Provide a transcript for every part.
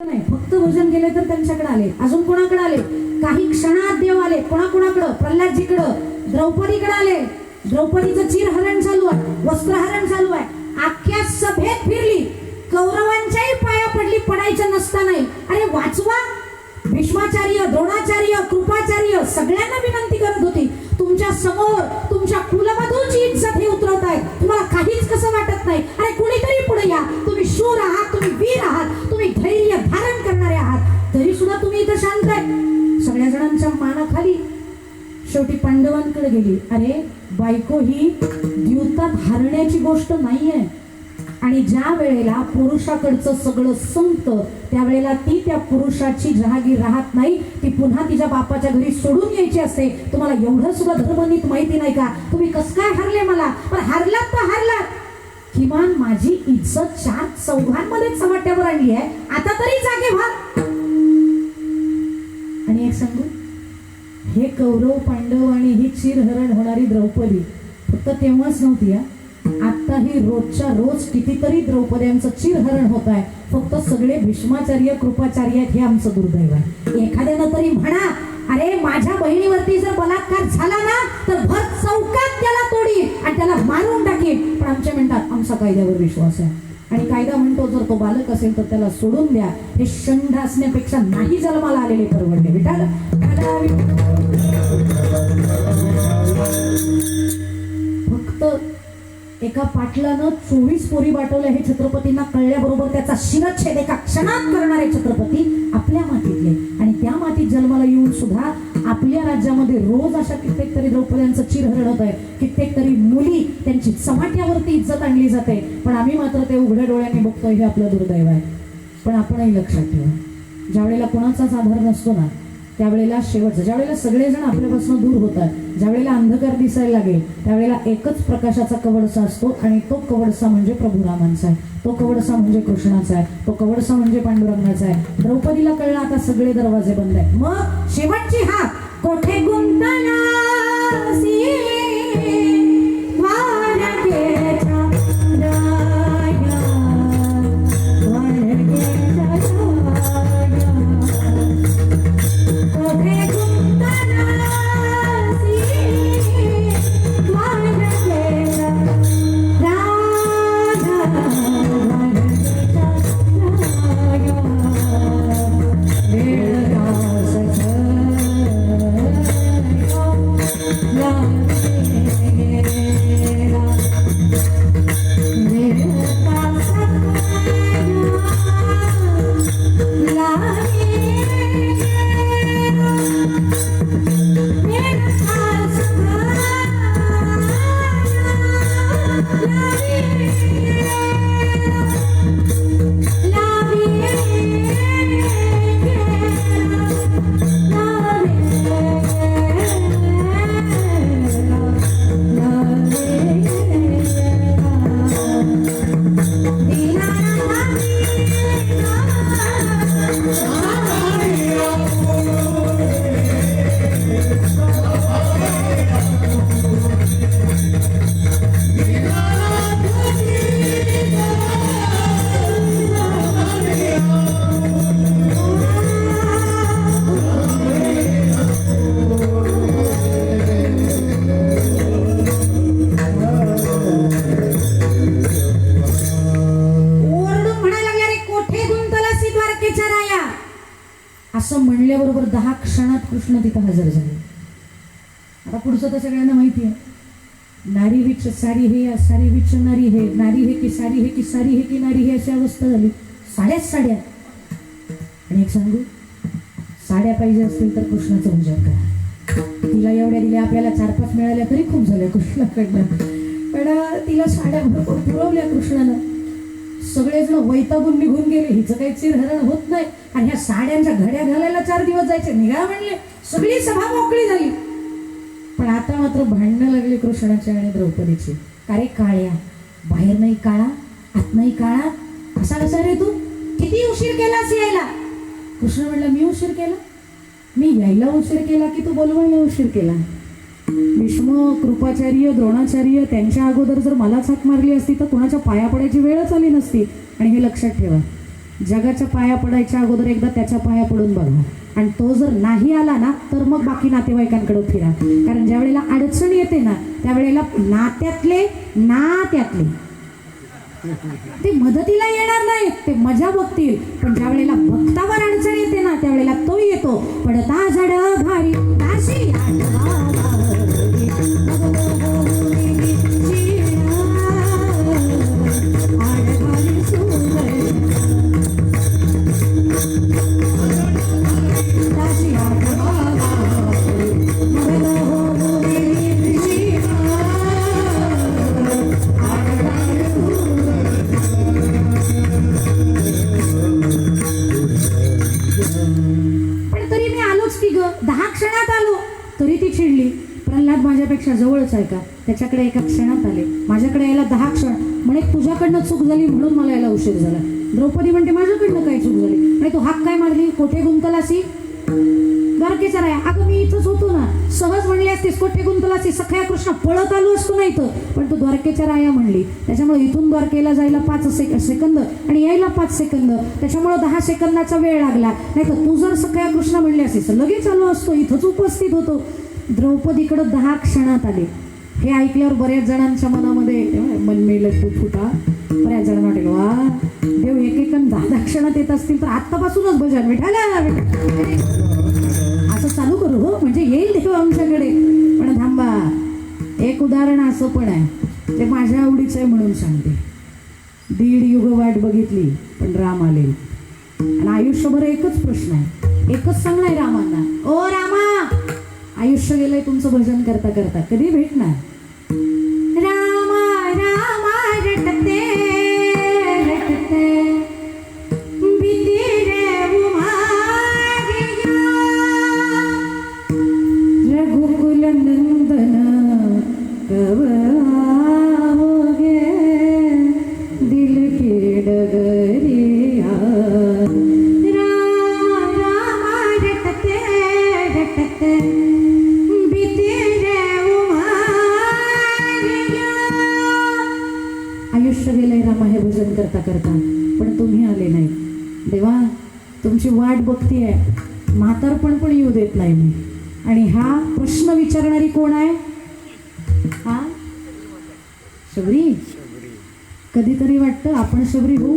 नाही फक्त भजन केले तर त्यांच्याकडे आले. अजून कोणाकडे आले? काही क्षणात देव आले. कोणाकोणाकडं? प्रल्हादजीकडं. द्रौपदीकडे आले. द्रौपदीचं चिरहरण चालू आहे. वस्त्रहरण चालू आहे. अख्ख्या सभेत फिरली. कौरवांच्याही पाया पडली. पडायचं नसतानाही अरे वाचवा. भीष्माचार्य द्रोणाचार्य कृपाचार्य सगळ्यांना विनंती करत होती. तुमच्यासमोर तुमच्या कुलवधूची इज्जत हे उतरत आहे. तुम्हाला काहीच कसं वाटत नाही. अरे कुणीतरी पुढे या. तुम्ही शूर आहात तुम्ही वीर आहात तुम्ही धैर्य धारण करणारे आहात तरी सुद्धा तुम्ही इथं शांत आहे सगळ्या जणांच्या मानाखाली शेवटी पांडवांकडे गेली. अरे बायको ही द्यूतात हरण्याची गोष्ट नाहीये. आणि ज्या वेळेला पुरुषाकडचं सगळं संपतं त्यावेळेला ती त्या पुरुषाची जहागीर राहत नाही. ती पुन्हा तिच्या बापाच्या घरी सोडून यायची असते. तुम्हाला एवढं सुद्धा धर्मनीत माहिती नाही का? तुम्ही कस काय हरले मला? पण हरलात तर हरलात. किमान माझी इज्जत चार चौघांमध्ये चव्हाट्यावर आणली आहे. आता तरी जागे व्हा. आणि एक सांगू? हे कौरव पांडव आणि ही चिरहरण होणारी द्रौपदी. फक्त तेव्हाच नव्हती आता ही रोजच्या रोज कितीतरी द्रौपद्यांचं चिरहरण होत आहे फक्त सगळे भीष्माचार्य कृपाचार्य हे आमचं दुर्दैव आहे. एखाद्यानं तरी म्हणा अरे माझ्या बहिणीवरती जर बलात्कार झाला ना तर भर चौकात त्याला तोडी आणि त्याला मारून टाकी पण आमच्या म्हणतात आमचा कायद्यावर विश्वास आहे. आणि कायदा म्हणतो जर तो बालक असेल तर त्याला सोडून द्या. हे शंड असण्यापेक्षा नाही जन्माला आलेले परवडले विठाल फक्त एका पाटलानं चोवीस पोरी पाठवल्या हे छत्रपतींना कळल्याबरोबर त्याचा शिरच्छेद एका क्षणात करणारे छत्रपती आपल्या मातीतले. आणि त्या मातीत जन्माला येऊन सुद्धा आपल्या राज्यामध्ये रोज अशा कित्येक तरी द्रौपद्यांचं चिरहरण होत आहे. कित्येक तरी मुली त्यांची चमाट्यावरती इज्जत आणली जाते. पण आम्ही मात्र ते उघड्या डोळ्याने बघतोय हे आपलं दुर्दैव आहे. पण आपणही लक्षात ठेवा. ज्यावेळेला कोणाचाच आधार नसतो ना त्यावेळेला शेवटचं ज्यावेळेला सगळेजण आपल्यापासून दूर होतात ज्यावेळेला अंधकार दिसायला लागेल त्यावेळेला एकच प्रकाशाचा कवडसा असतो आणि तो कवडसा म्हणजे प्रभू रामांचा आहे. तो कवडसा म्हणजे कृष्णाचा आहे. तो कवडसा म्हणजे पांडुरंगाचा आहे. द्रौपदीला कळलं आता सगळे दरवाजे बंद आहेत. मग शेवटची हा कोठे गुंतला कृष्ण तिथं हजर झाले. आता पुढचं तर सगळ्यांना माहिती आहे. नारी विच सारी हे सारी विच नारी हे नारी हे की सारी हे की सारी हे की नारी हे अशी अवस्था झाली. साड्याच साड्या. आणि एक सांगू साड्या पाहिजे असतील तर कृष्णाचं पूजन करा. तिला एवढ्या दिल्या आपल्याला चार पाच मिळाल्या तरी खूप झाल्या कृष्णाकडनं. पण तिला साड्या भरपूर पुरवल्या कृष्णानं. सगळेजण वैतागून निघून गेले. हिचं काही चिरहरण होत नाही. आणि ह्या साड्यांच्या घड्या घालायला चार दिवस जायचे. निघा म्हणले. सगळी सभा मोकळी झाली. पण आता मात्र भांडणं लागली कृष्णाची आणि द्रौपदीची. अरे काळ्या बाहेर नाही काळा आत नाही काळा. असा कसा रे तू? किती उशीर केलास यायला? कृष्ण म्हणला मी उशीर केला? मी यायला उशीर केला की तू बोलवायला उशीर केला? भीष्म कृपाचार्य द्रोणाचार्य त्यांच्या अगोदर जर मलाच हाक मारली असती तर कुणाच्या पाया पडायची वेळच आली नसती. आणि हे लक्षात ठेवा जगाच्या पाया पडायच्या अगोदर एकदा त्याच्या पाया पडून बघा. आणि तो जर नाही आला ना तर मग बाकी नातेवाईकांकडे फिरा. कारण ज्या वेळेला अडचण येते ना त्यावेळेला नात्यातले नात्यातले. ते मदतीला येणार नाही ते मजा बघतील. पण ज्या वेळेला भक्तावर अडचण येते ना त्यावेळेला तो येतो. पडता झाड भारी तरी ती चिडली. प्रल्हाद माझ्यापेक्षा जवळच आहे का? त्याच्याकडे एका क्षणात आले. माझ्याकडे यायला दहा क्षण. म्हणे तुझ्याकडनं चूक झाली म्हणून मला यायला उशीर झाला. द्रौपदी म्हणते माझ्याकडनं काय चूक झाली? आणि तू हाक काय मारली? कोठे गुंतलासी? द्वारकेचा राय अगं मी इथंच होतो ना. सहज म्हणली असतीस कोठे गुंतलासी सखया कृष्ण पळत आलो असतो ना इथं. पण तू द्वारकेच्या राया म्हणली. त्याच्यामुळे इथून द्वारकेला जायला पाच सेक सेकंद आणि यायला पाच सेकंद. त्याच्यामुळे दहा सेकंदाचा वेळ लागला. नाही तर तू जर सखया कृष्ण म्हणली असतीस तर लगेच आलो असतो. इथंच उपस्थित होतो. द्रौपदीकडं दहा क्षणात आले. हे ऐकल्यावर बऱ्याच जणांच्या मनामध्ये मन मेल तू फुटा. बऱ्याच जणांना वाटेल वा देव एक एक दहा दहा क्षणात येत असतील तर आत्तापासूनच भजन विठाला. चालू करू हो. म्हणजे येईल ते आमच्याकडे. पण थांबा. एक उदाहरण असं पण आहे. ते माझ्या आवडीचं आहे म्हणून सांगते. दीड युग वाट बघितली पण राम आले. आणि आयुष्यभर एकच प्रश्न आहे. एकच सांगणार रामांना. ओ रामा! आयुष्य गेलंय तुमचं भजन करता करता कधी भेटणार? वाट बघतीये. म्हातारपण पण येऊ देत नाही मी. आणि हा प्रश्न विचारणारी कोण आहे? हा? शबरी? कधीतरी वाटतं आपण शबरी होऊ?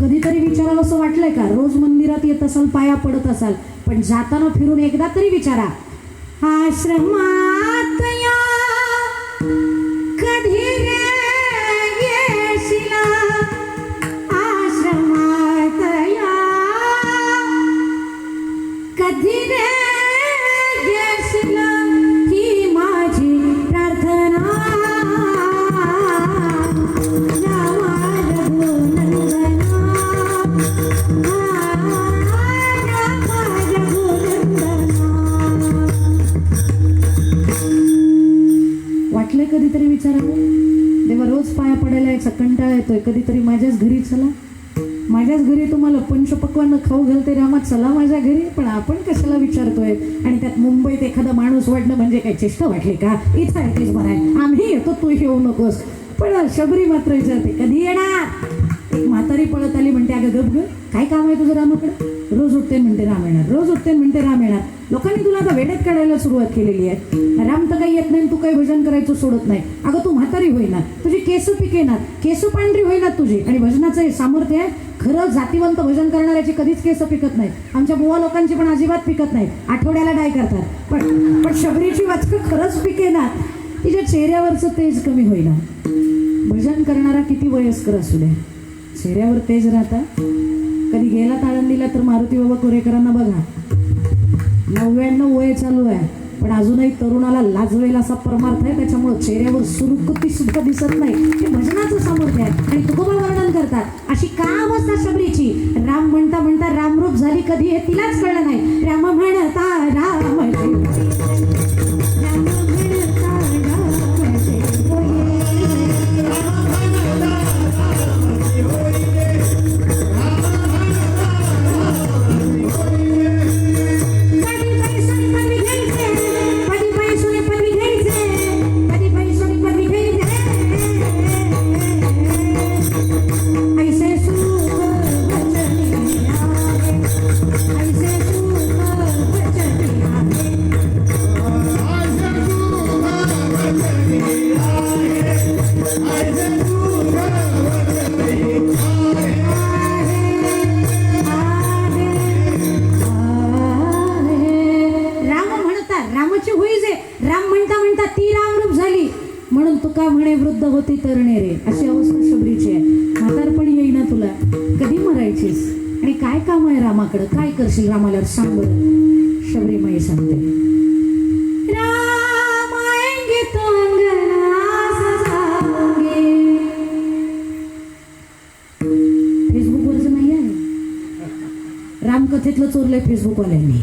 कधीतरी विचारावं असं वाटलंय का? रोज मंदिरात येत असाल पाया पडत असाल पण जाताना फिरून एकदा तरी विचारा. आश्रमात कंटाळा येतोय. कधीतरी माझ्याच घरी चला. माझ्याच घरी तुम्हाला पंचपक्वानं खाऊ घालते रामा चला माझ्या घरी पण आपण कशाला विचारतोय? आणि त्यात मुंबईत एखादा माणूस वाढणं म्हणजे काय चेष्टा वाटली का? इथं ऐकलीच बरं आहे आम्ही येतो तू येऊ नकोस. पण शबरी मात्र विचारते कधी येणार? एक म्हातारी पळत आली म्हणते अगं गप ग. काय काम आहे तुझं रामाकडं? रोज उठते म्हणते राम येणार रोज उठते म्हणते राम येणार. लोकांनी तुला आता वेड्यात काढायला सुरुवात केलेली आहे. राम तर काही येत नाही तू काही भजन करायचं सोडत नाही. अगं तू म्हातारी होईना तुझी केस पिकेनात केस पांढरी होईनात तुझी. आणि भजनाचं हे सामर्थ्य आहे खरं जातीवंत भजन करणाऱ्याची कधीच केस पिकत नाहीत. आमच्या बुवा लोकांची पण अजिबात पिकत नाही आठवड्याला डाय करतात. पण पण शबरीची वाचकं खरंच पिकेनात. तिच्या चेहऱ्यावरचं तेज कमी होईना. भजन करणारा किती वयस्कर असू द्या चेहऱ्यावर तेज राहता कधी गेला आळंदीला तर मारुती बाबा कोरेकरांना बघा. नव्याण्णव वय चालू आहे. पण अजूनही तरुणाला लाजवेल असा परमार्थ आहे. त्याच्यामुळे चेहऱ्यावर सुरुकुती सुद्धा दिसत नाही. हे भजनाचं सामर्थ्य आहे. आणि तुकोबा वर्णन करतात. अशी का अवस्था शबरीची? राम म्हणता म्हणता रामरूप झाली कधी हे तिलाच कळलं नाही. राम म्हणता राम. होती तरणे रे अशी अवस्था शबरीची आहे. म्हातारपण येईना तुला. कधी मरायचीस? आणि काय काम आहे रामाकडं? काय करशील रामाला? सांग बरं. शबरीमाई सांगते. फेसबुकवरच नाही आहे? रामकथेतलं चोरलंय फेसबुकवाल्यांनी.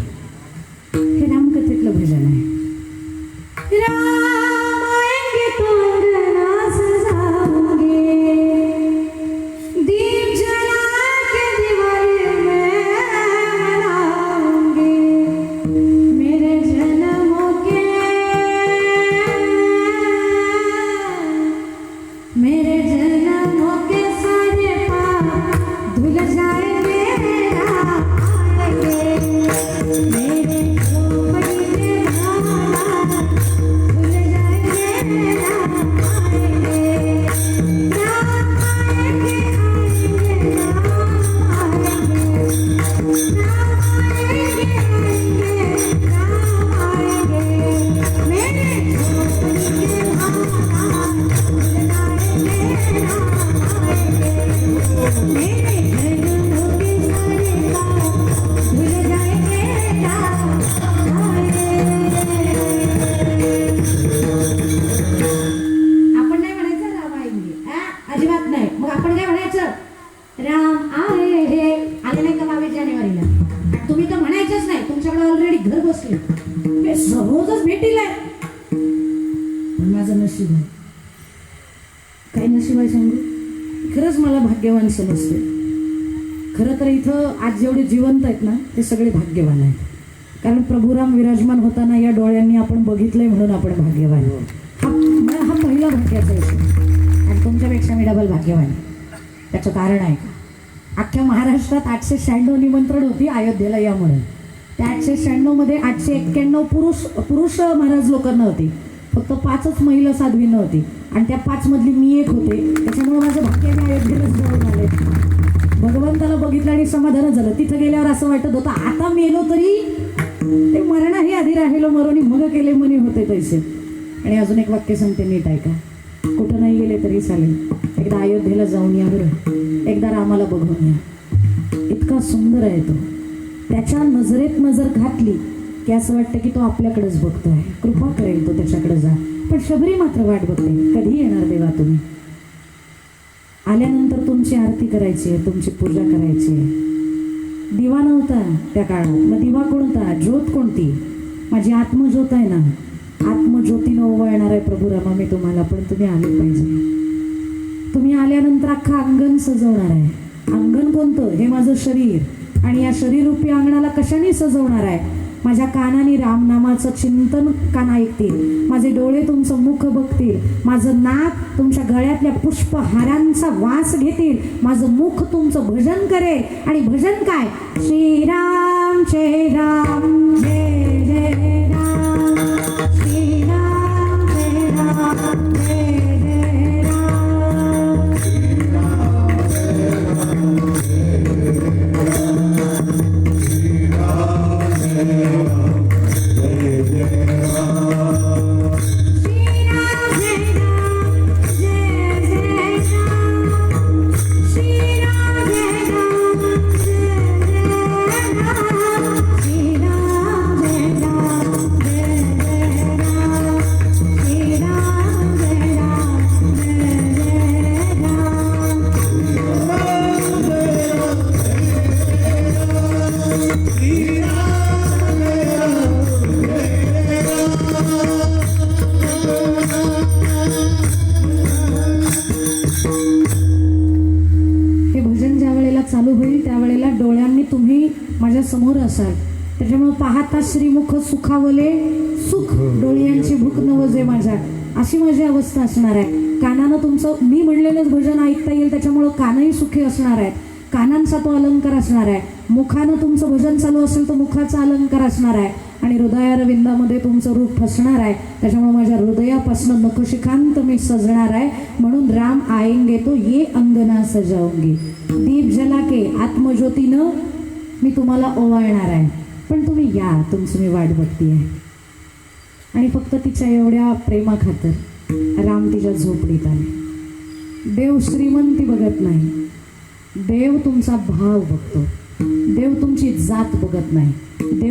काय नशिबाय सांगू? खरंच मला भाग्यवान समजते खरं तर इथं आज जेवढे जिवंत आहेत ना ते सगळे भाग्यवान आहेत. कारण प्रभुराम विराजमान होताना या डोळ्यांनी आपण बघितलंय म्हणून आपण भाग्यवान हा मला हा पहिला भाग्याचा विषय. आणि तुमच्यापेक्षा मी डबल भाग्यवान आहे. त्याचं कारण आहे का? अख्ख्या महाराष्ट्रात आठशे शहाण्णव निमंत्रण होती अयोध्येला या म्हणून त्या आठशे शहाण्णवमध्ये आठशे एक्क्याण्णव पुरुष पुरुष महाराज लोकांना होती. फक्त पाचच महिला साध्वी होती. आणि त्या पाचमधली मी एक होते. त्याच्यामुळे माझं भाग्य अयोध्येलाच जवळ झाले भगवंताला बघितलं आणि समाधान झालं. तिथं गेल्यावर असं वाटत होतं आता मेलो तरी ते मरणाही आधी राहिलो मरोनी मग केले मनी होते पैसे. आणि अजून एक वाक्य सांगते नीट ऐका. कुठं नाही गेले तरी चालेल. एकदा अयोध्येला जाऊन या बरं. एकदा रामाला बघून या. इतका सुंदर आहे तो. त्याच्या नजरेत नजर घातली की असं वाटतं की तो आपल्याकडेच बघतोय. कृपा करेल तो त्याच्याकडे जा. पण शबरी मात्र वाट बघते. कधी येणार देवा तुम्ही. आल्यानंतर तुमची आरती करायची आहे तुमची पूजा करायची आहे. दिवा नव्हता त्या काळात. मग दिवा कोणता? ज्योत कोणती? माझी आत्मज्योत आहे ना. आत्मज्योतीनं ओवाळणार आहे प्रभू रामा मी तुम्हाला पण तुम्ही आले पाहिजे. तुम्ही आल्यानंतर अख्खं अंगण सजवणार आहे. अंगण कोणतं? हे माझं शरीर. आणि या शरीररूपी अंगणाला कशाने सजवणार आहे? माझ्या कानाने रामनामाचं चिंतन कान ऐकतील. माझे डोळे तुमचं मुख बघतील. माझं नाक तुमच्या गळ्यातल्या पुष्पहारांचा वास घेतील. माझं मुख तुमचं भजन करेल. आणि भजन काय? श्रीराम जय राम समोर असाल. त्याच्यामुळे पाहता श्रीमुख सुखावले सुख डोळ्यांची भूक नवजे माझ्या. अशी माझी अवस्था असणार आहे. कानानं तुमचं मी म्हणलेलंच भजन ऐकता येईल त्याच्यामुळं कानही सुखी असणार आहेत. कानांचा तो अलंकार असणार आहे. मुखानं तुमचं भजन चालू असेल तर मुखाचा अलंकार असणार आहे. आणि हृदयारविंदामध्ये तुमचं रूप फसणार आहे. त्याच्यामुळे माझ्या हृदयापासून नखशिखांत मी सजणार आहे. म्हणून राम आएंगे तो ये अंगना सजाऊंगी दीप जला के आत्मज्योतीनं मी तुम्हाला ओवाळणार आहे. पण तुम्ही या तुमची मी वाट बघतीये. आणि फक्त तिच्या एवढ्या प्रेमाखातर राम तिच्या झोपडीत आले. देव श्रीमंती बघत नाही. देव तुमचा भाव बघतो. देव तुमची जात बघत नाही. देव